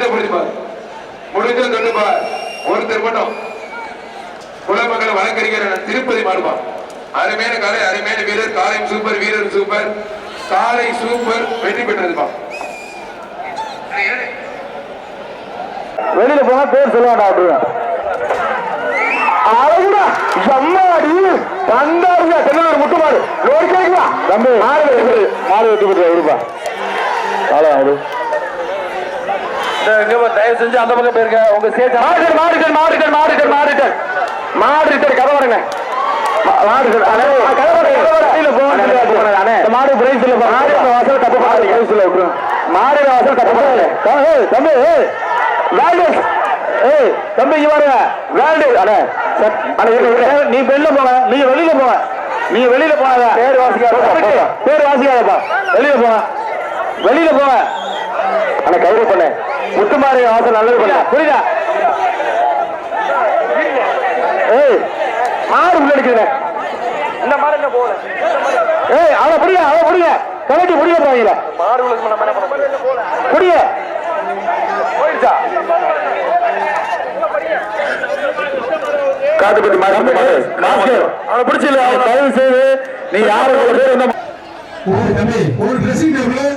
முடிஞ்ச முடிஞ்சு பாரு முடிஞ்ச தொண்டு பார் ஒருத்தர் மட்டும். குலமக்கள் வழக்கறிஞர் திருப்பதி மாடுபா அருமையான காலை அருமையான வீரர் காலையும் சூப்பர் வீரர் சூப்பர் காலை சூப்பர் வெற்றி பெற்றதுப்பா. வெளியில போனா பேர் சொல்லுவாடா அழகுடா எம்மாடி? தென்னூர் லோடி கேட்குதா தம்பி மாடு வெட்டி மாடு வெட்டி போட்டு விடுப்பா அவ்வளோ அவரு தயவு செஞ்சு அந்த பக்கம் போயிருக்க உங்க சேஜ் மாடுகள் மாடுகள் மாடுகள் மாடுகள் மாடுகள். மாடு ரிட்டர் கதை வரங்க மாடு பிரைஸ் இல்ல மாடு வாசல் தப்பு மாடு பிரைஸ் இல்ல விட்டுரும் மாடு வாசல் தப்பு மாடு தம்பி வேல்டஸ். ஏய் தம்பி இங்க பாருங்க. வேல்டு அட. நீ வெளில போங்க. நீங்க வெளியில போங்க. நீங்க வெளியில போகாத. பேர் வாசிக்காத. பேர் வாசிக்காதப்பா. வெளியில போங்க. வெளியில போங்க. அண்ணா கௌரவ பண்ண முத்துமாரி வாசல் நல்லது பண்ண புரியுதா? ஏய் மாடு உள்ள அடிக்கிறேன் இந்த மாடு என்ன போகல ஏய் அவனை புடிங்க அவனை புடிங்க. கமிட்டி புடிங்க போவீங்களா மாடு புடிங்க. போயிடுச்சா? காட்டுப்பட்டி மாடு அவனை பிடிச்சில அவனை தயவு செய்து நீ யாரு பேர் என்ன? ஒரு தம்பி ஒரு dressing table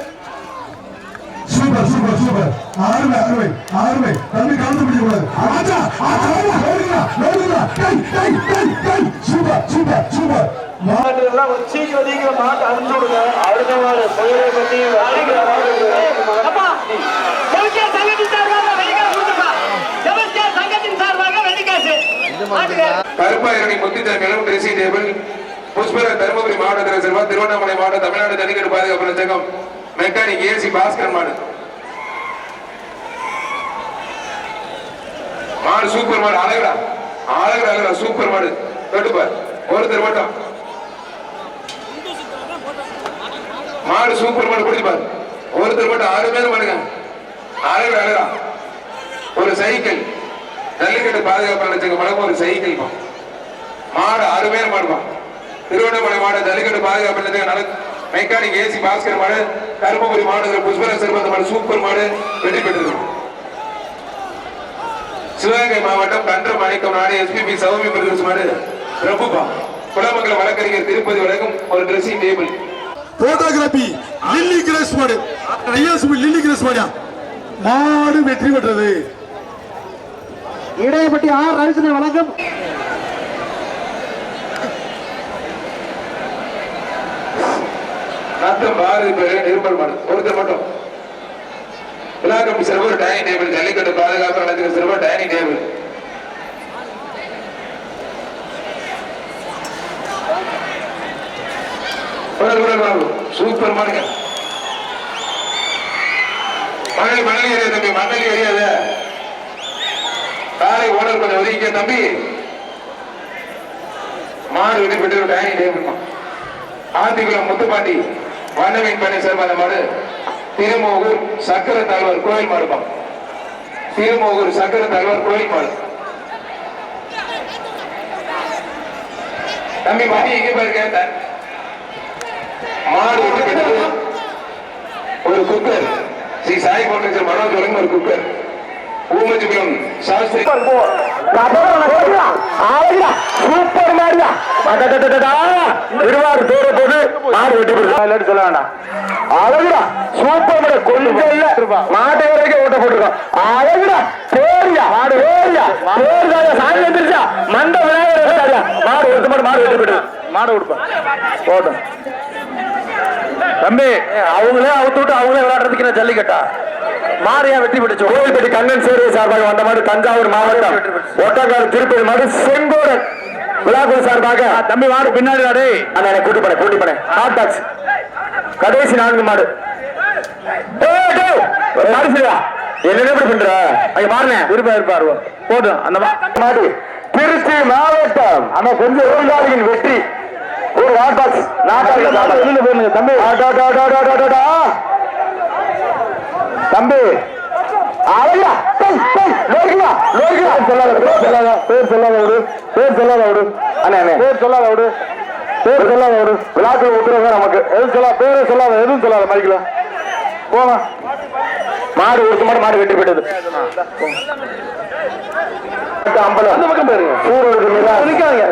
super super. Super அருமை அருமை அருமை. தம்பி கலந்து பிடிக்க கூடாது ஆச்சா ஆச்சா. நோடுங்களா நோடுங்களா டை tie tie tie super super super. எல்லாம் சீக்கிரம் சீக்கிரம் மாட்டு அனுப்பிச்சு விடுங்க. அடுத்த பெயரை பத்தி அப்பா கருப்பாயிரணி டேபிள் புஷ்பர தருமபுரி மாவட்டத்தில் செல்வா திருவண்ணாமலை மாவட்டம் தமிழ்நாடு ஜல்லிக்கட்டு பாதுகாப்பு சங்கம் மெக்கானிக் ஏசி பாஸ்கர் மாடு. மாடு சூப்பர் மாடு அழகுடா. அழகுடா அழகுடா. சூப்பர் மாடு. கேட்டுப்பார் ஒருத்தர் மட்டும். மாடு சூப்பர் மாடு பிடிச்சு ஒருத்தர் மட்டும் ஆறு பேர் பாருங்க அழகு அழகா ஒரு சைக்கிள். ஜல்லிக்கட்டு பாதுகாப்பு சங்கம் வழங்கும் ஒரு சைக்கிள் மாடு ஆறு பேர் மாடுமா திருவண்ணாமலை மாடு ஜல்லிக்கட்டு பாதுகாப்பு நிலையத்துக்கு நல மெக்கானிக் ஏசி பாஸ்கர் மாடு தருமபுரி மாடு புஷ்பர சிறுபந்த மாடு சூப்பர் மாடு வெற்றி பெற்றிருக்கும். சிவகங்கை மாவட்டம் கன்ற மாணிக்கம் நாடு எஸ்பிபி சௌமி பிரதேச மாடு. பிரபுபா. குலமங்கல வழக்கறிஞர் திருப்பதி வழங்கும் ஒரு dressing table photography Lily Grace மாடு. டிஎஸ்பி லில்லி கிரேஸ் மாடியா மாடு. வெற்றி பெற்றது. இடையப்பட்டி ஆர் ரவிசனை வழங்கும். நத்தம் பாரதி பேரு நிருபல் மாடு. ஒருத்தர் மட்டும். விழாக்கம் சிறுவர் டைனிங் டேபிள் ஜல்லிக்கட்டு பாதுகாப்பு நடத்துகிற சிறுவர் டைனிங் டேபிள் சூப்பர் மாடுங்க மணல் மணல் எரியாது தம்பி மணல் எரியாத காலை ஓனர் கொஞ்சம் ஒதுக்கிக்க தம்பி. மாடு விட்டு விட்டு டைனிங் டேபிள் ஆத்திக்குளம் முத்துப்பாண்டி வண்ணவின் பண்ணி சேர்ந்த மாடு. திருமோகூர் சக்கர தலைவர் கோயில் மாடுப்பா திருமோகூர் சக்கர தலைவர் கோயில் மாடு. தம்பி மணி எங்க பாருக்க மாடு ஒரு குக்கர் ஸ்ரீ சாய் கோட்டேஸ்வர் மனோஜ் ஒரு குக்கர் ஊமஜிபுரம் சாஸ்திரி சூப்பர் மாரியா திருவாரூர் தூர போது மாடு வெட்டி போட்டு சொல்ல வேண்டாம் அழகுடா. சூப்பர் கொஞ்சம் இல்ல. மாட்டை வரைக்கும் ஓட்ட போட்டுருக்கோம். அழகுடா. பேரியா. மாடு. பேரியா. சாமி வந்துருச்சா மண்ட விநாயகர் மாடு ஒருத்த மாடு மாடு வெட்டி போட்டு மாடு கொடுப்பா. போட்டும். தம்பி. அவங்களே அவுத்து விட்டு அவங்களே விளையாடுறதுக்கு நான் ஜல்லிக்கட்டா? மாரியா வெற்றி பெற்றுச்சு. கோவில்பட்டி கண்ணன் சேவை சார்பாக வந்த மாடு தஞ்சாவூர் மாவட்டம். ஒட்டக்கால் திருப்பதி மாடு செங்கோடன் விழாக்குழு சார்பாக. தம்பி மாடு பின்னாடி அந்த எனக்கு கூட்டி போனேன் கூட்டி போனேன். ஹாட் டாக்ஸ் கடைசி நான்கு மாடு. சரியா என்ன பண்ற? அங்க பாருங்க இருப்பா இருப்பாரு போதும் அந்த மாடு. திருச்சி மாவட்டம். ஆனா கொஞ்சம் விருந்தாளியின் வெற்றி. ஒரு ஹாட் டாக்ஸ் நாட்டாளி தம்பி ஆடா, ஆடா, ஆடா, ஆடா, ஆடா, ஆடா. தம்பி. அழகா லோகியா, லோகியா. பேர் சொல்லாத பேர் சொல்லாத பேர் சொல்லாத விடு பேர் சொல்லாத விடு. அண்ணே அண்ணே. பேர் சொல்லாத விடு பேர் சொல்லாத விடு. விழாக்கள் விட்டுருங்க நமக்கு. எதுவும் சொல்லாத பேரே சொல்லாத எதுவும் சொல்லாத மைக்கில் போங்க மாடு ஒரு மாடு மாடு வெற்றி பெற்றது அம்பலம். சூரருக்கு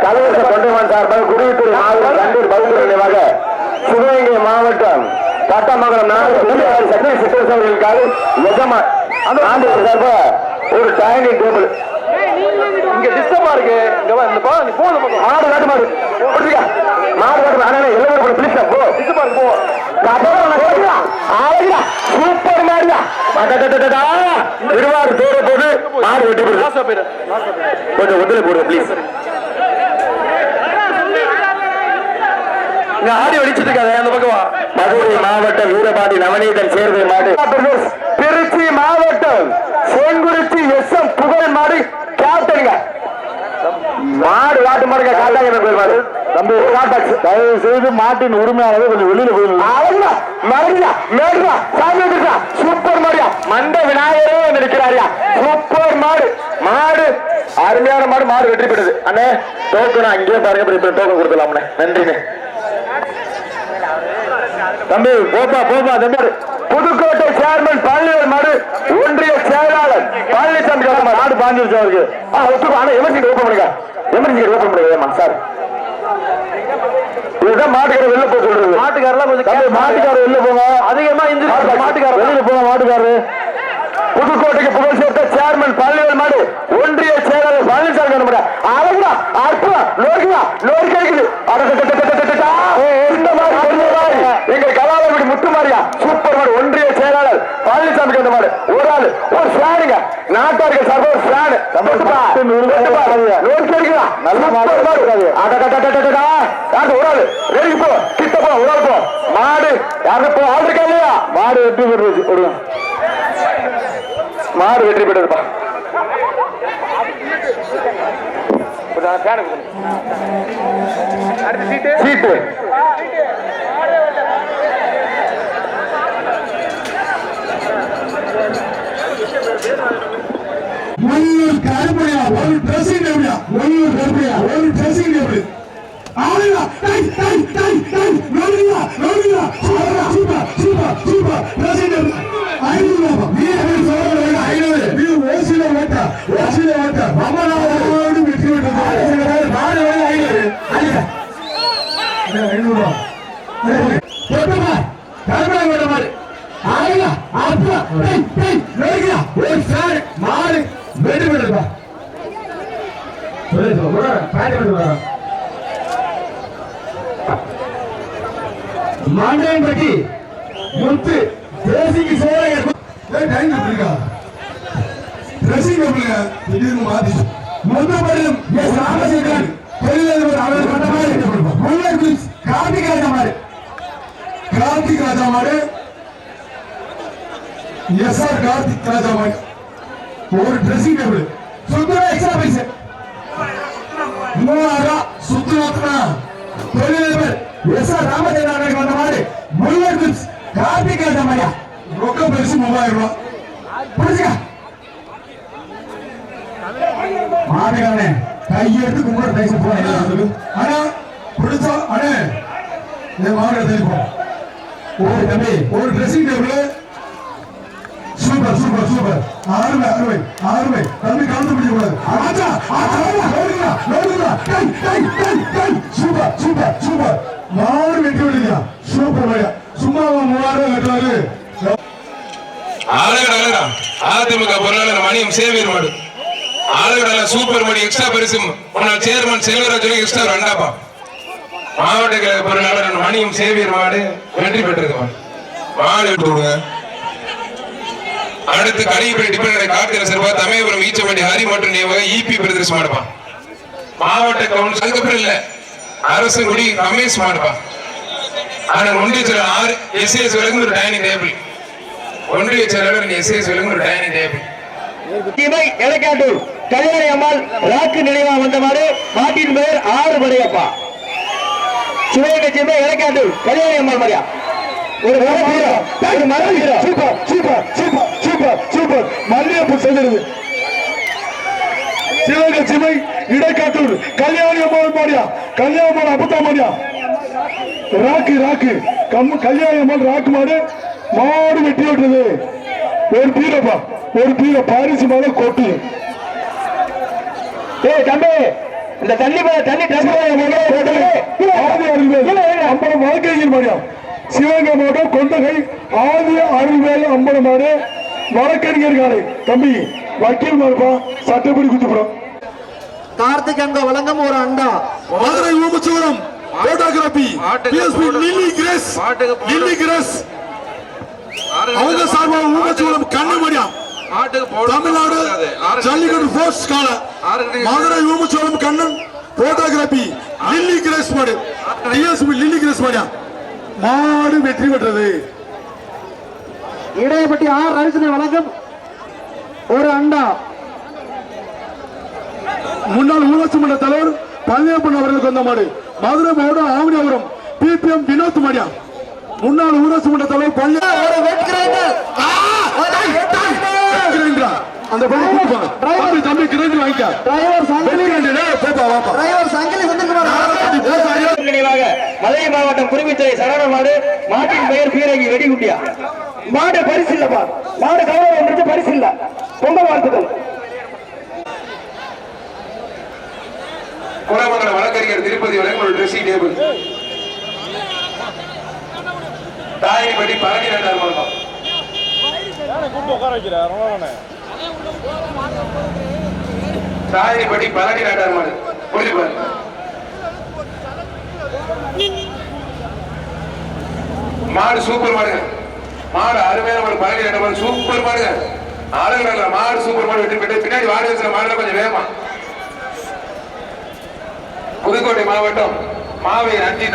கலவரச தொண்டைமான் சார்பாக குடியிருப்பு மாவட்டம் கண்டூர் பகுதியில் நினைவாக சிவகங்கை மாவட்டம் பட்டமங்கலம் நாடு சக்தி சித்தரசர்களுக்காக எஜமா அந்த ஆண்டு சார்பா ஒரு டைனிங் டேபிள் இங்க டிஸ்டர்பா இருக்கு. இங்க வா இந்த பா நீ போ பக்கம் மாடு காட்டு மாடு. புடிச்சுக்க மாடு காட்டு அண்ணே எல்லாரும் கூட ப்ளீஸ் போ. டிஸ்டர்பா இருக்கு போ. சூப்பர் மாடியா திருவாரூர் தூர போது மாடு வெட்டி போடு. கொஞ்சம் ஒதுல போடுங்க ப்ளீஸ் இங்க ஆடி வெடிச்சிட்டு இருக்காது அந்த பக்கம் மதுரை மாவட்டம் வீரபாண்டி நவநீதன் சேர்வை மாடு. திருச்சி மாவட்டம் செங்குறிச்சி எஸ் எம் புகழ் மாடு. கேப்டனுங்க. மாடு நாட்டு மாடுங்க காட்டாங்க தம்பி காட்டாச்சு. தயவு செய்து மாட்டின் உரிமையாளர் கொஞ்சம் வெளியில போயிருங்க மறுபடியா மேடுதா சாமி சூப்பர் மாடியா மண்ட விநாயகரே வந்து நிற்கிறாரியா சூப்பர் மாடு மாடு அருமையான மாடு மாடு வெற்றி பெற்றது. அண்ணே டோக்கன் அங்கேயே பாருங்க டோக்கன் கொடுத்துலாம்ண்ணே நன்றிண்ணே. தம்பி போப்பா போப்பா தம்பி. புதுக்கோட்டை சேர்மன் பழனிவர் மாடு ஒன்றிய செயலாளர் பழனிசாமி நாடு பாஞ்சிருச்சு அவருக்கு. ஆனா எமர்ஜென்சி ஓப்பன் பண்ணுங்க எமர்ஜென்சி ஓப்பன் பண்ணுங்க ஏமா சார் இதுதான் மாட்டுக்காரர் வெளில போக சொல்றது. மாட்டுக்காரெல்லாம் கொஞ்சம் மாட்டுக்காரர் வெளில போங்க. அதிகமா இன்ஜின் மாட்டுக்காரர் வெளியில போங்க மாட்டுக்காரரு. புதுக்கோட்டைக்கு புகழ் சேர்த்த சேர்மன் பழனிவேல் மாடு ஆலமுடா ஆலமுடா அற்புதம் லோரிக்குடா லோரி கிடைக்குது இந்த மாதிரி இந்த மாதிரி எங்கள் கலாலகுடி முத்துமாரியா சூப்பர் மாடு ஒன்றிய செயலாளர் பழனிசாமிக்கு அந்த மாடு ஒரு ஆள் ஒரு ஃபேனுங்க நாட்டார்கள் சார்பாக ஒரு ஃபேனு லோரி கிடைக்குதா நல்ல மாடு ஒரு ஆள் ரெடி போ கிட்ட போ ஒரு ஆள் போ மாடு யாருக்கு போ ஆள் இருக்கா இல்லையா மாடு வெற்றி பெற்று விடுங்க வெற்றி பெற்றதுப்பா சீட்டு. ஒன்னூர் கருப்பையா ஒரு ட்ரெஸ்ஸிங் டேபிளா ஒன்னூர் கருப்பையா ஒரு ட்ரெஸ்ஸிங் டேபிள் ஆளுங்க டை டை டை டை நோடுங்க நோடுங்க. மாண்டாயன்பட்டி முத்து தேசிக்கு சேவை டைம் இருக்கா ட்ரெஸ்ஸிங் டேபிள்ல திடீர்னு மாத்தி முந்த பரிலும் எஸ் ராமச்சந்திரன் பெரியவர் அவர் கண்ட மாதிரி முன்னர் குளிச் கார்த்திக் ராஜா மாதிரி கார்த்திக் ராஜா மாதிரி எஸ் ஆர் கார்த்திக் ராஜா மாதிரி ஒரு ட்ரெஸ்ஸிங் டேபிள் சுத்தமா எக்ஸ்ட்ரா பைசா மூவாயிரம் சுத்தமா தொழிலதிபர் எஸ் ஆர் ராமச்சந்திரன் வந்த மாதிரி முல்லை பிரிட்ஜ் கார்த்திக் ராஜா ரொக்க பெருசு மூவாயிரம் ரூபாய் புரிஞ்சுக்க? மாட்டுக்காரனே கையெடுத்து கும்பிட பேச போறேன் ஆனா பிடிச்சா அண்ணே இந்த மாடு ஒரு தம்பி ஒரு dressing table super super super. அருமை அருமை அருமை. தம்பி கலந்து பிடிக்க கூடாது ஆச்சா ஆச்சா நோடுங்களா நோடுங்களா. டை tie tie tie super super super. மாடு வெட்டி விடுங்க சூப்பர் பையா சும்மா மூவாயிரம் கட்டுறாரு. அழகடா அழகா அதிமுக பொருளாளர் மணியம் சேவியர் மாடு. அழகடா சூப்பர் மணி எக்ஸ்ட்ரா பரிசு முன்னாள் சேர்மன் செல்வராஜ் எக்ஸ்ட்ரா ரெண்டாப்பா மாவட்ட கழக பொருளாளர் மணியம் சேவியர் மாடு வெற்றி பெற்றது மாடு. மாடு விட்டு விடுங்க அடுத்து கனிப்படி டிபெண்ட் கார்த்திகை சிறப்பா தமிழபுரம் ஈச்சவண்டி ஹரி மற்றும் நியமக இபி பிரதர்ஸ் மாடுப்பா மாவட்ட கவுன்சில் அதுக்கப்புறம் இல்ல. அரசு குடி ரமேஷ் மாடுப்பா ஆனால் ஒன்றிய செயலர் ஆறு எஸ்ஏஎஸ் விலங்கு ஒரு டைனிங் டேபிள் ஒன்றிய செயலாளர் எஸ்ஏஎஸ் விலங்கு ஒரு டைனிங் டேபிள் இவை எலக்காட்டூர் கல்யாணி அம்மாள் ராக்கு நினைவா வந்த மாதிரி மாட்டின் பெயர் ஆறு படையப்பா சிவகங்கை சிவ எலக்காட்டூர் கல்யாணி அம்மாள் மாதிரியா ஒரு சூப்பர் சூப்பர் சூப்பர் மல்லிகைப்பூ செஞ்சிருது சிவகங்கை சிவை இடைக்காட்டூர் கல்யாணி அம்மாள் மாடியா கல்யாணி அம்மாள் மாடியா ராக்கு ராக்கு. கம் கல்யாணி அம்மாள் ராக்கு மாடு மாடு வெட்டி விட்டுறது ஒரு பீரப்பா ஒரு பீர பாரிசு மேல கொட்டு. ஏய் தம்பி இந்த தண்ணி மேல தண்ணி டஸ்ட் அம்பலம் வாழ்க்கையில் மாடியம் சிவகங்கை மாவட்டம் கொண்டகை ஆதி அருள்வேல் அம்பலம் மாடு வழக்கறிஞர் காலை தம்பி வக்கீல் மாடுப்பா சட்டப்படி குத்துப்படும் கார்த்திக் அங்க வழங்கும் ஒரு அண்டா. Madurai Oomachoram photography PSP Lily Grace Lily Grace அவங்க சார்பாக ஊமச்சோரம் கண்ணமடியாம் தமிழ்நாடு ஜல்லிக்கட்டு போர்ஸ் கால மதுரை ஊமச்சோரம் கண்ணன் போட்டோகிராபி லில்லி கிரேஸ் மாடு. டிஎஸ்பி லில்லி கிரேஸ் மாடியா? மாடு வெற்றி பெற்றது. இடையப்பட்டி ஆர் ரவிசனை வழங்கும் ஒரு அண்டா முன்னாள் ஊராட்சி மன்ற தலைவர் பழனியப்பன் அவர்களுக்கு வந்த மாடு மதுரை மாவட்டம் ஆவணியாபுரம் பிபிஎம் வினோத் மாடியா முன்னாள் ஊராட்சி மன்ற தலைவர் பழனி? அந்த கூப்பிடுவாங்க. தம்பி, தம்பி, கிரைண்டர் வாங்கிக்க. டிரைவர் சங்கிலி போப்பா, வாப்பா. டிரைவர் சங்கிலி. நினைவாக மதுரை மாவட்டம் குருவித்துறை சரவண மாடு மாட்டின் பெயர் பீரங்கி வெடிகுண்டியா மாடு பரிசு இல்லப்பா மாடு கவலை வந்துருச்சு பரிசு இல்ல பொங்கல் வாழ்த்துக்கள். குலமங்கல வழக்கறிஞர் திருப்பதி வழங்கும் ஒரு ட்ரெஸ்ஸிங் டேபிள். தாயின்படி பழனி ரெண்டாயிரம் மண்டபம். தாயின்படி பழனி ரெண்டாயிரம் மாடு புரிஞ்சு மாடு சூப்பர் மாடுங்க. மாடு அருமையான ஒரு பழனி ரெண்டு மாடு சூப்பர் மாடுங்க. ஆளுநர் மாடு சூப்பர் மாடு வெற்றி பெற்று பின்னாடி வாடி வச்சுற மாடுல கொஞ்சம் வேகமா. புதுக்கோட்டை மாவட்டம் மாவை நன்றி